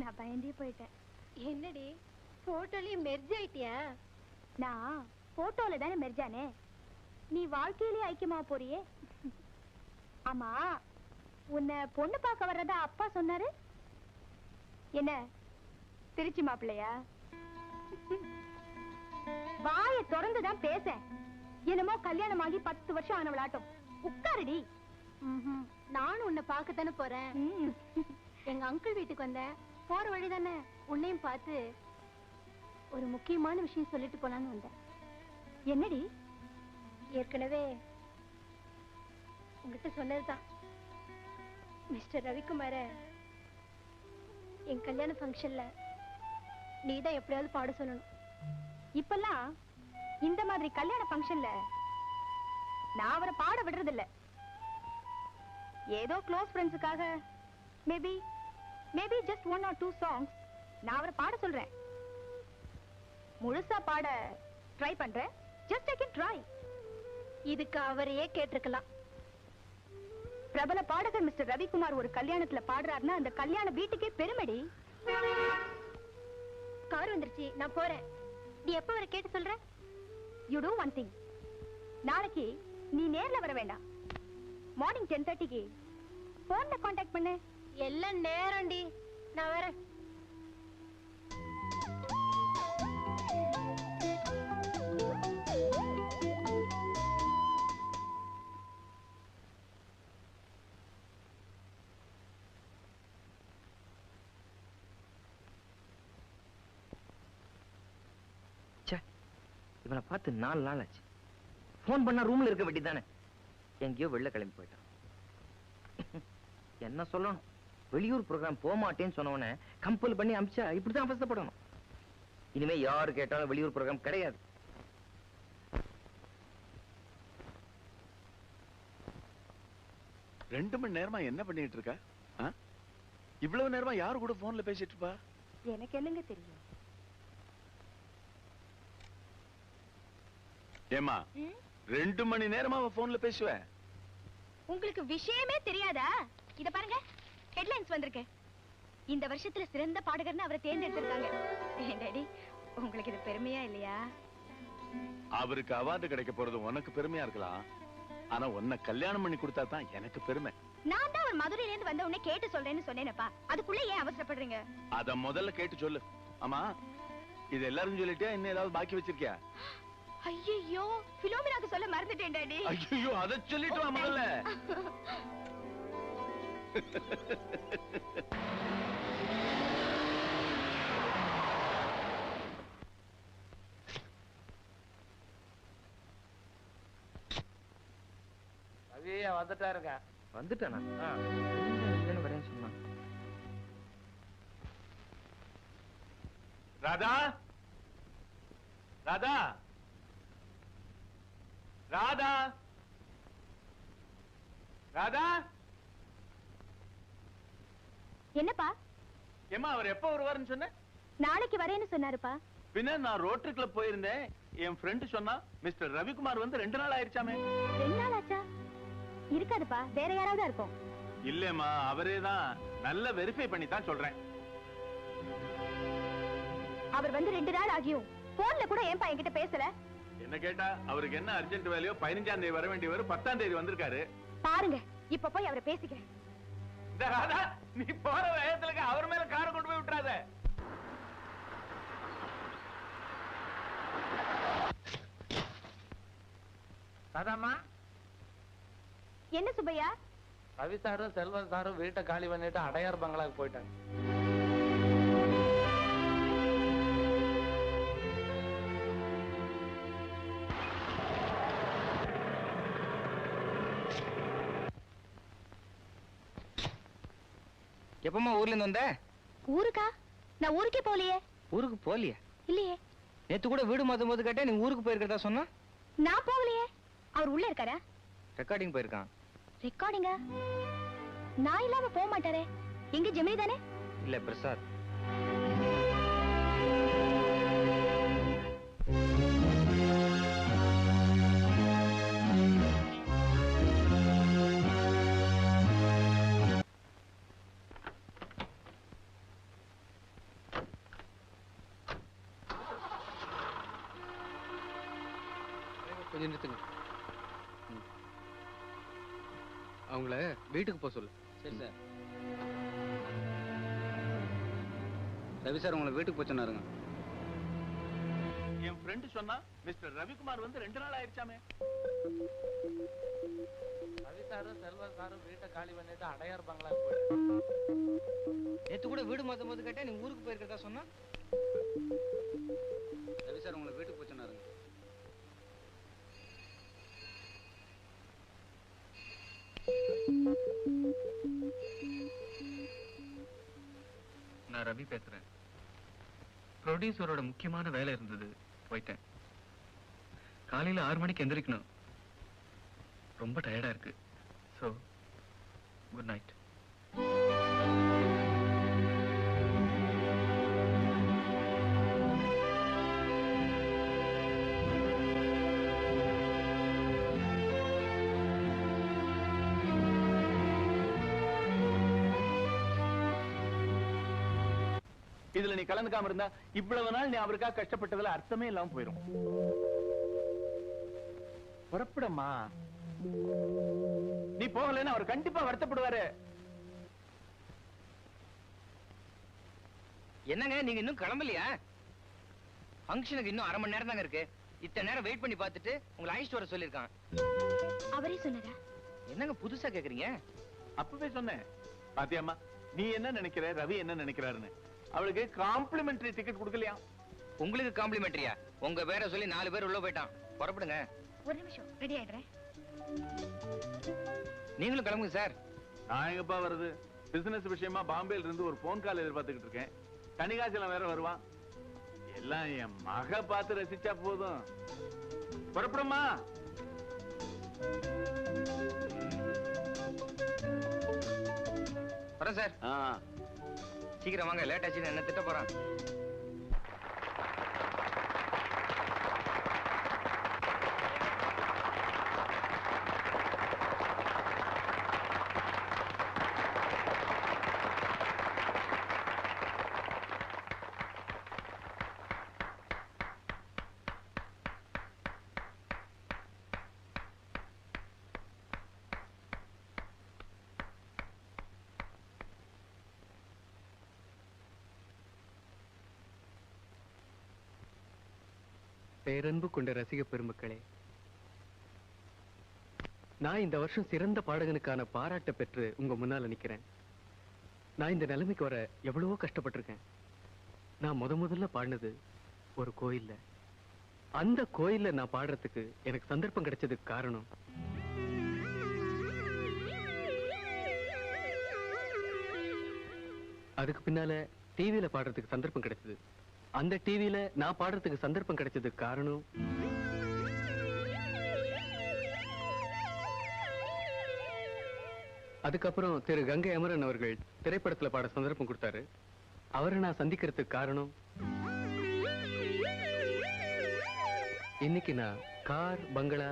நான் பயந்தே போயிட்டேன். என்னடி? போட்டோலயே மெர்ஜ் ஆயிட்டியா? நான் போட்டோல தானே மெர்ஜானே நீ வாழ்க்கையிலேயே ஐக்கியமா போறியே? ஆமா உன்னை பொண்ணு பார்க்க வர்றதா அப்பா சொன்னாரு? என்ன திருச்சி மாப்பிள்ளையா? வாயை திறந்துதான் பேச என்னமோ கல்யாணம் ஆகி பத்து வருஷம் ஆன விளாட்டம் உட்காருடி. நானும் உன்னை பார்க்கத்தானே போறேன். எங்க அங்கிள் வீட்டுக்கு வந்தேன். போற வழி தானே? உன்னையும் பார்த்து ஒரு முக்கியமான விஷயம் சொல்லிட்டு போலான்னு வந்தேன். என்னடி? ஏற்கனவே உங்ககிட்ட சொன்னதுதான். மிஸ்டர் ரவிக்குமார என் கல்யாண ஃபங்க்ஷன்ல நீ தான் எப்படியாவது பாட சொல்லணும். இப்பெல்லாம் இந்த மாதிரி கல்யாண ஃபங்க்ஷன்ல நான் அவரை பாட விடுறது இல்ல ஏதோ close ஃப்ரெண்ட்ஸுக்காக maybe maybe just one or two songs நான் அவரை பாட சொல்றேன். முழுசா பாட ட்ரை பண்றேன். ஜஸ்ட் ஐ கேன் ட்ரை இதுக்கு அவரையே கேட்டிருக்கலாம். பிரபல பாடகர் மிஸ்டர் ரவிக்குமார் ஒரு கல்யாணத்துல பாடுறாருன்னா அந்த கல்யாண வீட்டுக்கே பெருமடி. கார் வந்துருச்சு நான் போறேன். நீ எப்ப வர கேட்டு சொல்ற? யூ டூ ஒன் திங் நாளைக்கு நீ நேர்ல வர வேண்டாம். மார்னிங் டென் தேர்ட்டிக்கு போன்ல காண்டாக்ட் பண்ணு. எல்லாம் நேரம்டி. நான் வரேன். ச்சே இவனை பார்த்து நாலு நாள் ஆச்சு. ஃபோன் பண்ணா ரூம்ல இருக்க வேண்டியதானே எங்கேயோ வெளில கிளம்பி போயிட்டான். என்ன சொல்லணும்? வெளியூர் ப்ரோக்ராம் போக மாட்டேன்னு சொன்னவன கம்பல் பண்ணி அமிச்சா இப்படிதான் அவஸ்தைப்படணும் இனிமே யாரு கேட்டாலும் வெளியூர் ப்ரோக்ராம் கிடையாது. ரெண்டு மணி நேரமா என்ன பண்ணிட்டு இருக்க? இவ்வளவு நேரமா யாரு கூட போன்ல பேசிட்டு இருப்பா? எனக்கு என்னங்க தெரியும்? ஏமா ரெண்டு மணி நேரமா போன்ல பேசுவேன் உங்களுக்கு விஷயமே தெரியாதா? இத பாருங்க. ஹெட்லைன்ஸ் வந்திருக்கு. இந்த வருஷத்துல சிறந்த பாடகர்னு அவரை தேர்ந்தெடுத்திருக்காங்க. ஏன் டாடி உங்களுக்கு இது பெருமையா இல்லையா? அவருக்கு அவார்டு கிடைக்க போறது உனக்கு பெருமையா இருக்கலாம். ஆனா உன்னை கல்யாணம் பண்ணி கொடுத்தா தான் எனக்கு பெருமை. நான் தான் அவர் மதுரையில இருந்து வந்த உடனே கேட்டு சொல்றேன்னு சொன்னேனப்பா. அதுக்குள்ள ஏன் அவசரப்படுறீங்க? அத முதல்ல கேட்டு சொல்லு. ஆமா இது எல்லாரும் சொல்லிட்டியா இன்னும் ஏதாவது பாக்கி வச்சிருக்கியா? ஐயோ பிலோமினாக்கு சொல்ல மறந்துட்டேன் டாடி ஐயோ அத சொல்லிட்டு வா முதல்ல. வந்துட்டாருங்க. வந்துட்டானா? வரேன்னு சொன்னான் ராதா? ராதா? ராதா? ராதா? என்னப்பா? ஏமா அவர் எப்ப வருவாருன்னு சொன்ன? நாளைக்கு வரேன்னு சொன்னாருப்பா. பின்ன நான் ரோட்டரி கிளப் போயிருந்தேன். என் ஃப்ரெண்ட் சொன்னா மிஸ்டர் ரவிக்குமார் வந்து ரெண்டு நாள் ஆயிருச்சாமே. ரெண்டு நாள் ஆச்சா? இருக்காதுப்பா வேற யாராவது இருக்கும். இல்லம்மா அவரே தான் நல்ல வெரிஃபை பண்ணி தான் சொல்றேன். அவர் வந்து ரெண்டு நாள் ஆகியும். போன்ல கூட ஏன்பா என்கிட்ட பேசல? என்ன கேட்டா அவருக்கு என்ன அர்ஜென்ட் வேலையோ பதினஞ்சாம் தேதி வர வேண்டியவர் பத்தாம் தேதி வந்திருக்காரு. பாருங்க இப்ப போய் அவரை பேசிக்கிறேன். இந்த ராதா நீ போற வேகத்துல அவர் மேல காரை கொண்டு போய் விட்டுறாத. என்ன சுப்பையா? ரவி சாரும் செல்வன் சாரும் வீட்டை காலி பண்ணிட்டு அடையார் பங்களாக்கு போயிட்டாங்க. எப்பமா ஊர்ல இருந்து வந்த? ஊருக்கா? நான் ஊருக்கே போகலையே. ஊருக்கு போலியா இல்லையே. நேத்து கூட வீடு மாத்தும் போது கேட்டேன் நீ ஊருக்கு போயிருக்கிறதா சொன்னா? நான் போகலையே. அவர் உள்ள இருக்காரா? ரெக்கார்டிங் போயிருக்கான். ரெக்கார்டிங்கா நான் இல்லாம போக மாட்டாரே. எங்க ஜெமினி தானே? இல்ல பிரசாத். கொஞ்சம் நிறுத்துங்க. அவங்கள வீட்டுக்கு போக சொல்லு. சரி சார். ரவி சார் உங்களை வீட்டுக்கு சொன்னாருங்க. என் ஃப்ரெண்டு சொன்னா மிஸ்டர் ரவிக்குமார் வந்து ரெண்டு நாள் ஆயிடுச்சாமே. ரவி சாரும் செல்வம் சாரும் வீட்டை காலி பண்ணிட்டு அடையார் பங்களாக்கு போயிட்டு நேத்து கூட வீடு மாத்தும் போது கேட்டா நீ ஊருக்கு போயிருக்கதா சொன்னா? நான் ரவி பேசுறேன். ப்ரொடியூசரோட முக்கியமான வேலை இருந்தது. போயிட்டேன். காலையில ஆறு மணிக்கு எந்திரிக்கணும். ரொம்ப டயர்டா இருக்கு. ஸோ குட் நைட் இதுல நீ கலந்துக்காம இருந்தா இவ்வளவு நாள் நீ அவருக்காக கஷ்டப்பட்டதுல அர்த்தமே இல்லாம போயிரும். புறப்படமா நீ போகலைன்னா அவர் கண்டிப்பா வருத்தப்படுவாரு. என்னங்க நீங்க இன்னும் கிளம்பலையா? ஃபங்க்ஷனுக்கு இன்னும் அரை மணி நேரம் தாங்க இருக்கு. இத்தனை நேரம் வெயிட் பண்ணி பார்த்துட்டு உங்களை அழைச்சிட்டு வர சொல்லியிருக்கான். அவரே சொன்னாரா? என்னங்க புதுசா கேக்குறீங்க? அப்பவே சொன்னேன். பாத்தியாம்மா நீ என்ன நினைக்கிற ரவி என்ன நினைக்கிறாருன்னு. அவளுக்கு காம்ப்ளிமெண்டரி டிக்கெட் கொடுக்கலையா? உங்களுக்கு காம்ப்ளிமெண்டரியா உங்க பேரை சொல்லி நாலு பேர் உள்ள போயிட்டான். புறப்படுங்க. ஒரு நிமிஷம். ரெடி ஆயிடுறேன். நீங்களும் கிளம்புங்க சார். நான் எங்கப்பா வருது பிசினஸ் விஷயமா பாம்பேல இருந்து ஒரு போன் கால் எதிர்பார்த்துக்கிட்டு இருக்கேன். கனிகாச்சலம் வேற வருவான் எல்லாம் என் மக பார்த்து ரசிச்சா போதும். புறப்படுமா வரேன் சார். ஆ. சீக்கிரம் வாங்க லேட் ஆச்சுன்னு என்ன திட்ட போறான்? பேரன்பு கொண்ட ரசிக பெருமக்களே. நான் இந்த வருஷம் சிறந்த பாடகனுக்கான பாராட்ட பெற்று உங்க முன்னால நிக்கிறேன். நான் இந்த நிலைமைக்கு வர எவ்வளவோ கஷ்டப்பட்டிருக்கேன். நான் முத முதல்ல பாடினது ஒரு கோயில்ல. அந்த கோயில்ல நான் பாடுறதுக்கு எனக்கு சந்தர்ப்பம் கிடைச்சதுக்கு காரணம். அதுக்கு பின்னால டிவியில பாடுறதுக்கு சந்தர்ப்பம் கிடைச்சது அந்த டிவியில நான் பாடுறதுக்கு சந்தர்ப்பம் கிடைச்சதுக்கு காரணம்? அதுக்கப்புறம் திரு கங்கை அமரன் அவர்கள் திரைப்படத்துல பாட சந்தர்ப்பம் கொடுத்தாரு. அவரை நான் சந்திக்கிறதுக்கு காரணம்? இன்னைக்கு நான் கார் பங்களா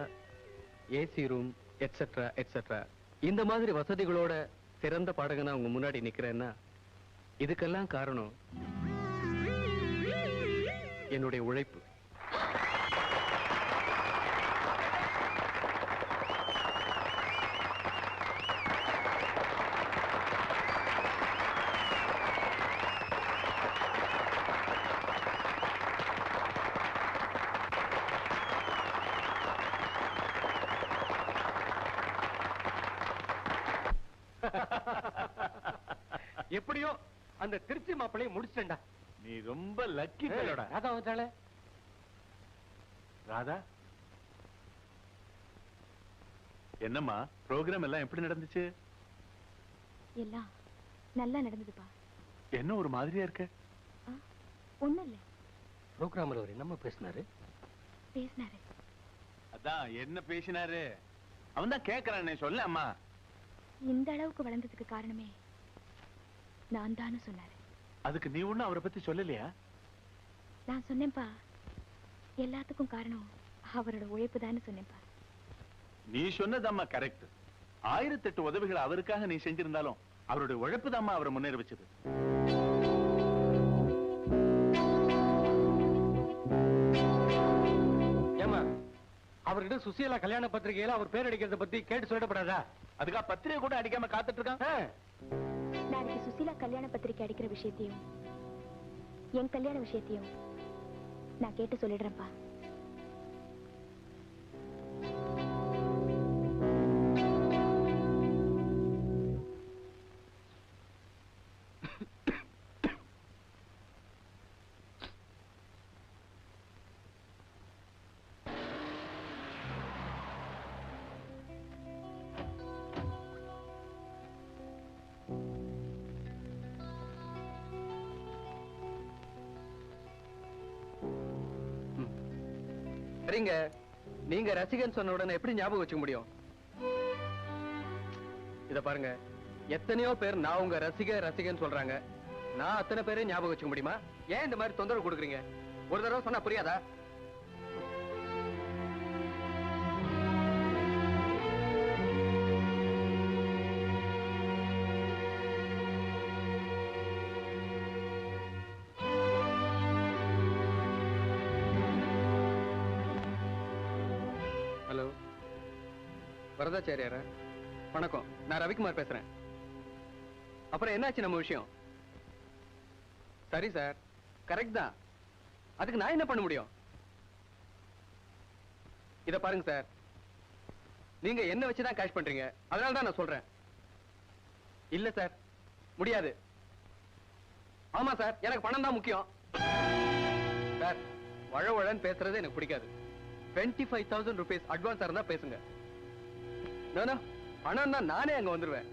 ஏசி ரூம் எட்ஸெட்ரா எட்ஸெட்ரா இந்த மாதிரி வசதிகளோட சிறந்த பாடகனா உங்க முன்னாடி நிக்கிறேன்னா இதுக்கெல்லாம் காரணம் என்னுடைய உழைப்பு. எப்படியோ அந்த திருச்சி மாப்பிளையை முடிச்சிட்டேன்டா. நீ ரொம்ப லக்கி பேலோட ராதா வந்துட்டாளே. ராதா? என்னம்மா ப்ரோக்ராம் எல்லாம் எப்படி நடந்துச்சு? எல்லாம் நல்லா நடந்ததுப்பா. என்ன ஒரு மாதிரியா இருக்க? ஒண்ணும் இல்ல. ப்ரோக்ராமர் அவர் என்னம்மா பேசினாரு? பேசினாரு. அதான் என்ன பேசினாரு? அவன் தான் கேக்குறானே சொல்ல அம்மா. இந்த அளவுக்கு வளர்ந்ததுக்கு காரணமே நான் தான்னு சொன்னாரு. அதுக்கு நீ ஒண்ணும் அவரை பத்தி சொல்லலையா? நான் சொன்னேன்ப்பா. எல்லாத்துக்கும் காரணம் அவரோட உழைப்பு தான் சொன்னேன்ப்பா. நீ சொன்னதம்மா கரெக்ட் ஆயிரத்தெட்டு உதவிகள் அவருக்காக நீ செஞ்சிருந்தாலும் அவருடைய உழைப்பு அவரை முன்னேற வச்சது ஏமா அவர்கிட்ட சுசீலா கல்யாண பத்திரிகையில அவர் பேர் அடிக்கிறத பத்தி கேட்டு சொல்லப்படாதா? அதுக்கா பத்திரிகை கூட அடிக்காம காத்துட்டு இருக்கான். நாளைக்கு சுசீலா கல்யாண பத்திரிக்கை அடிக்கிற விஷயத்தையும் என் கல்யாண விஷயத்தையும் நான் கேட்டு சொல்லிடுறேன்ப்பா. சரிங்க நீங்க ரசிகன் சொன்ன உடனே எப்படி ஞாபகம் வச்சுக்க முடியும்? இத பாருங்க. எத்தனையோ பேர் நான் உங்க ரசிக ரசிகன் சொல்றாங்க. நான் அத்தனை பேரையும் ஞாபகம் வச்சுக்க முடியுமா? ஏன் இந்த மாதிரி தொந்தரவு கொடுக்குறீங்க? ஒரு தடவை சொன்னா புரியாதா? வரதாச்சாரியார வணக்கம். நான் ரவிக்குமார் பேசுறேன். அப்புறம் என்னாச்சு நம்ம விஷயம்? சரி சார். கரெக்ட் தான். அதுக்கு நான் என்ன பண்ண முடியும்? இத பாருங்க சார். நீங்க என்ன வச்சு தான் கேஷ் பண்றீங்க? அதனால தான் நான் சொல்றேன். இல்ல சார். முடியாது. ஆமா சார். எனக்கு பணம் தான் முக்கியம். சார் வழ வழன்னு பேசுறது எனக்கு பிடிக்காது. டுவெண்ட்டி ஃபைவ் தௌசண்ட் ருபீஸ் அட்வான்ஸா இருந்தா பேசுங்க. No. பணம் தான் நானே அங்க வந்துருவேன்.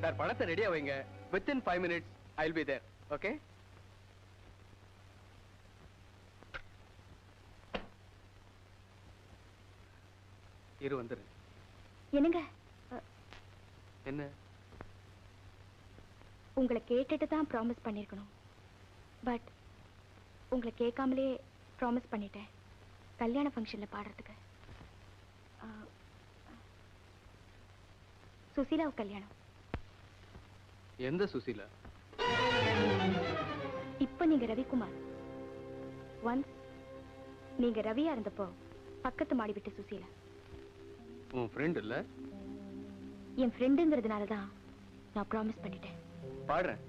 சார் பணத்தை ரெடியா வைங்க. Within five minutes I be there okay இரு வந்துரு. என்னங்க? என்ன? உங்களை கேட்டுட்டு தான் ப்ராமிஸ் பண்ணிருக்கணும். பட் உங்களை கேட்காமலே ப்ராமிஸ் பண்ணிட்டேன். கல்யாண ஃபங்க்ஷன்ல பாடுறதுக்கு. சுசீலாவுக்கு கல்யாணம். எந்த சுசீலா? இப்ப நீங்க ரவிக்குமார். ஒன்ஸ் நீங்க ரவியா இருந்தப்போ பக்கத்து மாடி விட்டு சுசீலா. உன் ஃப்ரெண்ட் இல்ல? என் ஃப்ரெண்டுங்கிறதுனால தான் நான் ப்ராமிஸ் பண்ணிட்டேன். பாடுறேன்.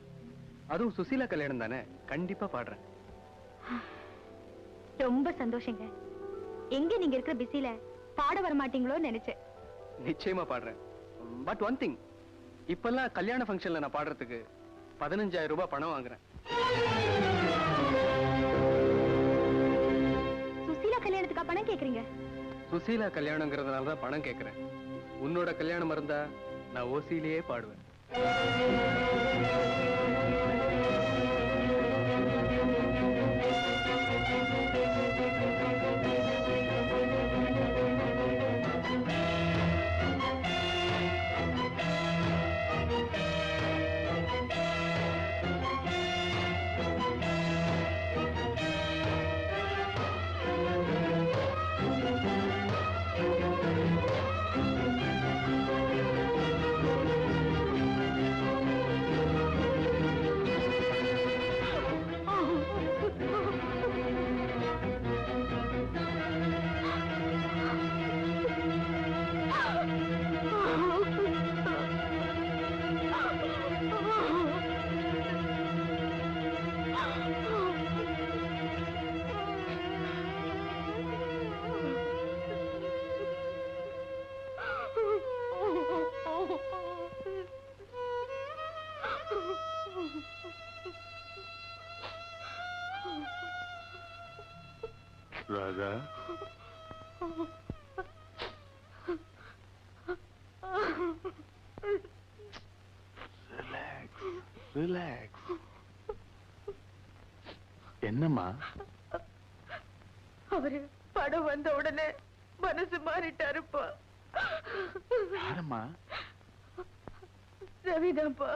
அதுவும் சுசீலா கல்யாணம் தானே? கண்டிப்பா பாடுறேன். ரொம்ப சந்தோஷங்க. எங்க நீங்க இருக்கிற பிஸில பாட வர மாட்டீங்களோன்னு நினைச்சேன். நிச்சயமா பாடுறேன். பட் ஒன் திங் இப்பெல்லாம் கல்யாண ஃபங்க்ஷன்ல நான் பாடுறதுக்கு பதினஞ்சாயிரம் ரூபாய் பணம் வாங்குறேன். சுசீலா கல்யாணத்துக்கா பணம் கேக்குறீங்க? சுசீலா கல்யாணங்கிறதுனால தான் பணம் கேட்கறேன் உன்னோட கல்யாணம் இருந்தா நான் ஓசியிலேயே பாடுவேன். ராதா. ரிலாக்ஸ் ரிலாக்ஸ் என்னம்மா? அவரு படம் வந்த உடனே மனசு மாறிட்டாருப்பா. யாரம்மா? ரவிதான்ப்பா.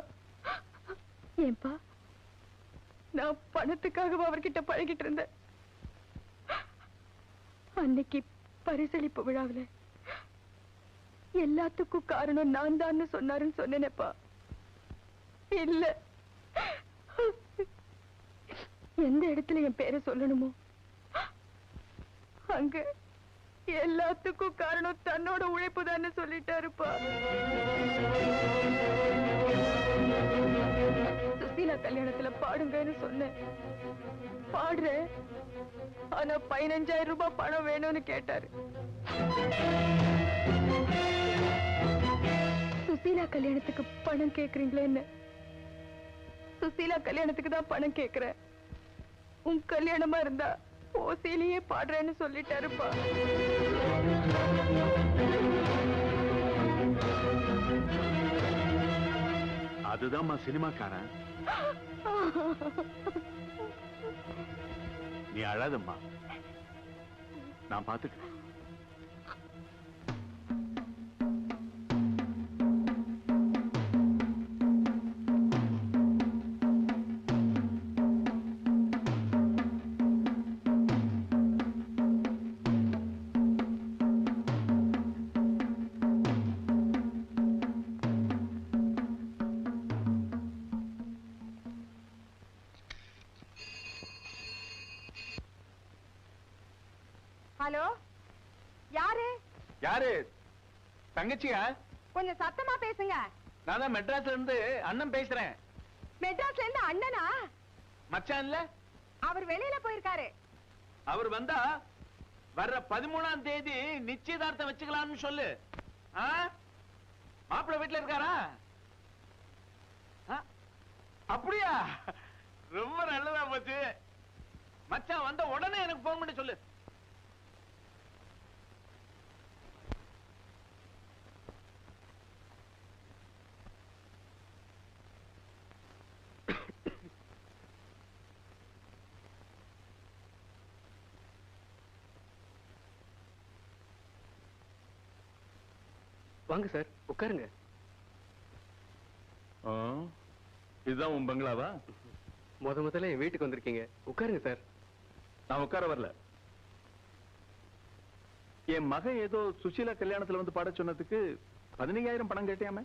ஏன்பா? நான் பணத்துக்காக அவர்கிட்ட பழகிட்டு இருந்தேன். அன்னைக்கு பரிசளிப்பு விழாவில் எல்லாத்துக்கும் காரணம் நான் தான் சொன்னாருன்னு சொன்னேனப்பா. இல்ல. எந்த இடத்துல என் பேரை சொல்லணுமோ அங்க எல்லாத்துக்கும் காரணம் தன்னோட உழைப்பு தானே சொல்லிட்டாருப்பா. சீலா கல்யாணத்துல பாடுங்கன்னு சொன்னேன். பாடுறேன். ஆனா பதினஞ்சாயிரம் ரூபாய் பணம் வேணும்னு கேட்டாரு. சுசீலா கல்யாணத்துக்கு பணம் கேக்குறீங்களே என்ன? சுசீலா கல்யாணத்துக்கு தான் பணம் கேக்குறேன். உன் கல்யாணமா இருந்தா ஓசையிலேயே பாடுறேன்னு சொல்லிட்டாருப்பா. அதுதான் சினிமாக்காரன். நீ அழாதம்மா. நான் பார்த்துக்கிறேன் ஹலோ? யாரு? யாரு? தங்கச்சியா? கொஞ்சம் சத்தமா பேசுங்க. நான் தான் மெட்ராஸ்ல இருந்து அண்ணன் பேசுறேன். மெட்ராஸ்ல இருந்து அண்ணனா? மச்சான்ல? அவர் வெளியில போயிருக்காரு. அவர் வந்தா வர்ற பதிமூணாம் தேதி நிச்சயதார்த்தம் வச்சுக்கலாம்னு சொல்லு? மாப்பிள்ளை வீட்டுல இருக்காரா? அப்படியா? ரொம்ப நல்லதா போச்சு. மச்சான் வந்த உடனே எனக்கு போன் பண்ணி சொல்லு. வாங்க சார். உட்காருங்க. இதுதான் உன் பங்களாவா? முத முதல்ல என் வீட்டுக்கு வந்திருக்கீங்க. உட்காருங்க சார். நான் உட்கார வரல. என் மகன் ஏதோ சுசீலா கல்யாணத்துல வந்து பாட சொன்னதுக்கு பதினையாயிரம் பணம் கேட்டியாமே?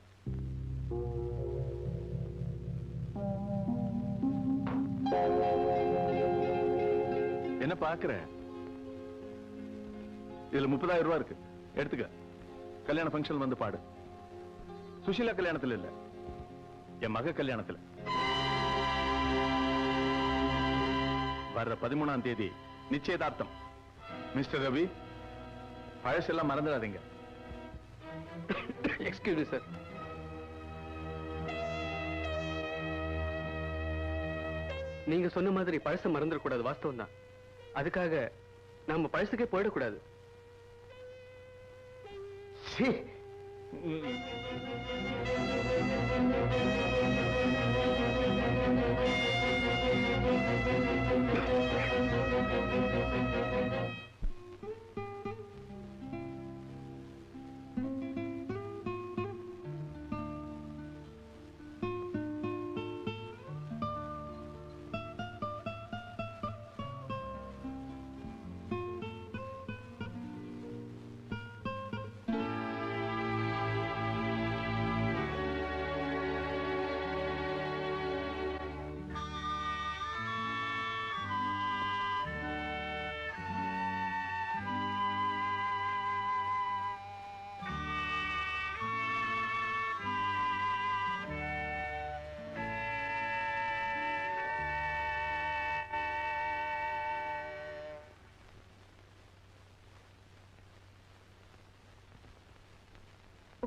என்ன பாக்குற இதுல முப்பதாயிரம் ரூபாய் இருக்கு. எடுத்துக்க. கல்யாண ஃபங்க்ஷன் வந்து பாடு. சுஷீலா கல்யாணத்துல இல்ல. என் மக கல்யாணத்துல. வர்ற பதிமூணாம் தேதி நிச்சயதார்த்தம். மிஸ்டர் ரவி பழசெல்லாம் மறந்துடாதீங்க. எக்ஸ்கியூஸ் சார் நீங்க சொன்ன மாதிரி பழச மறந்துடக்கூடாது வாஸ்தவம் தான் அதுக்காக நாம பழசுக்கே போயிடக்கூடாது. छी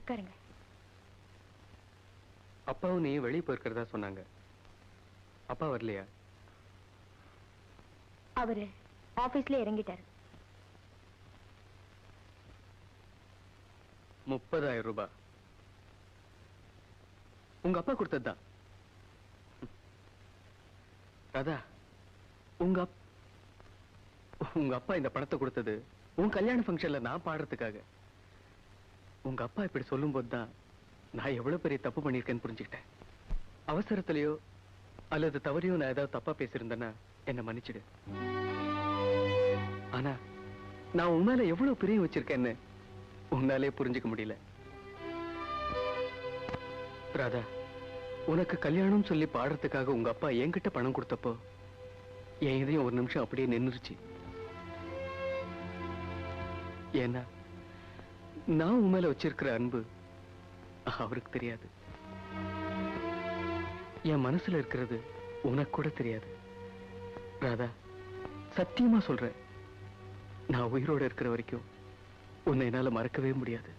உட்காருங்க. அப்பாவும் நீ வெளியே போயிருக்கிறதா சொன்னாங்க. அப்பா வரலையா? அவரு ஆபீஸ்ல இறங்கிட்டாரு. முப்பதாயிரம் ரூபாய் உங்க அப்பா கொடுத்ததுதான் ராதா உங்க உங்க அப்பா இந்த பணத்தை கொடுத்தது உன் கல்யாண ஃபங்க்ஷன்ல நான் பாடுறதுக்காக. உங்க அப்பா இப்படி சொல்லும் தான் நான் எவ்வளவு பெரிய தப்பு பண்ணியிருக்கேன்னு புரிஞ்சுக்கிட்டேன். அவசரத்திலயோ அல்லது தவறையோ நான் ஏதாவது தப்பா பேசியிருந்தேன்னா என்ன மன்னிச்சிடு. ஆனா நான் உன் மேல எவ்வளவு பிரியம் வச்சிருக்கேன்னு உன்னாலே புரிஞ்சுக்க முடியல. ராதா உனக்கு கல்யாணம் சொல்லி பாடுறதுக்காக உங்க அப்பா என்கிட்ட பணம் கொடுத்தப்போ என் இதையும் ஒரு நிமிஷம் அப்படியே நின்னுருச்சு ஏன்னா நான் உன் மேல வச்சிருக்கிற அன்பு அவருக்கு தெரியாது. என் மனசுல இருக்கிறது உனக்கு கூட தெரியாது. ராதா சத்தியமா சொல்றேன். நான் உயிரோட இருக்கிற வரைக்கும் உன்னை என்னால மறக்கவே முடியாது.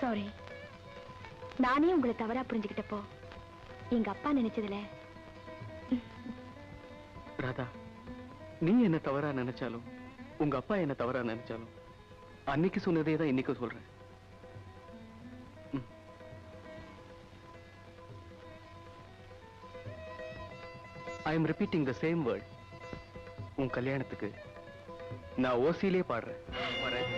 சாரி நானே உங்களை தவறா புரிஞ்சுக்கிட்டப்போ எங்க அப்பா நினைச்சதுல. ராதா நீ என்ன தவறா நினைச்சாலும் உங்க அப்பா என்ன தவறா நினைச்சாலும் அன்னைக்கு சொன்னதே தான் இன்னைக்கும் சொல்றேன். I am repeating the same word உன் கல்யாணத்துக்கு நான் ஓசியிலே பாடுறேன். வரேன்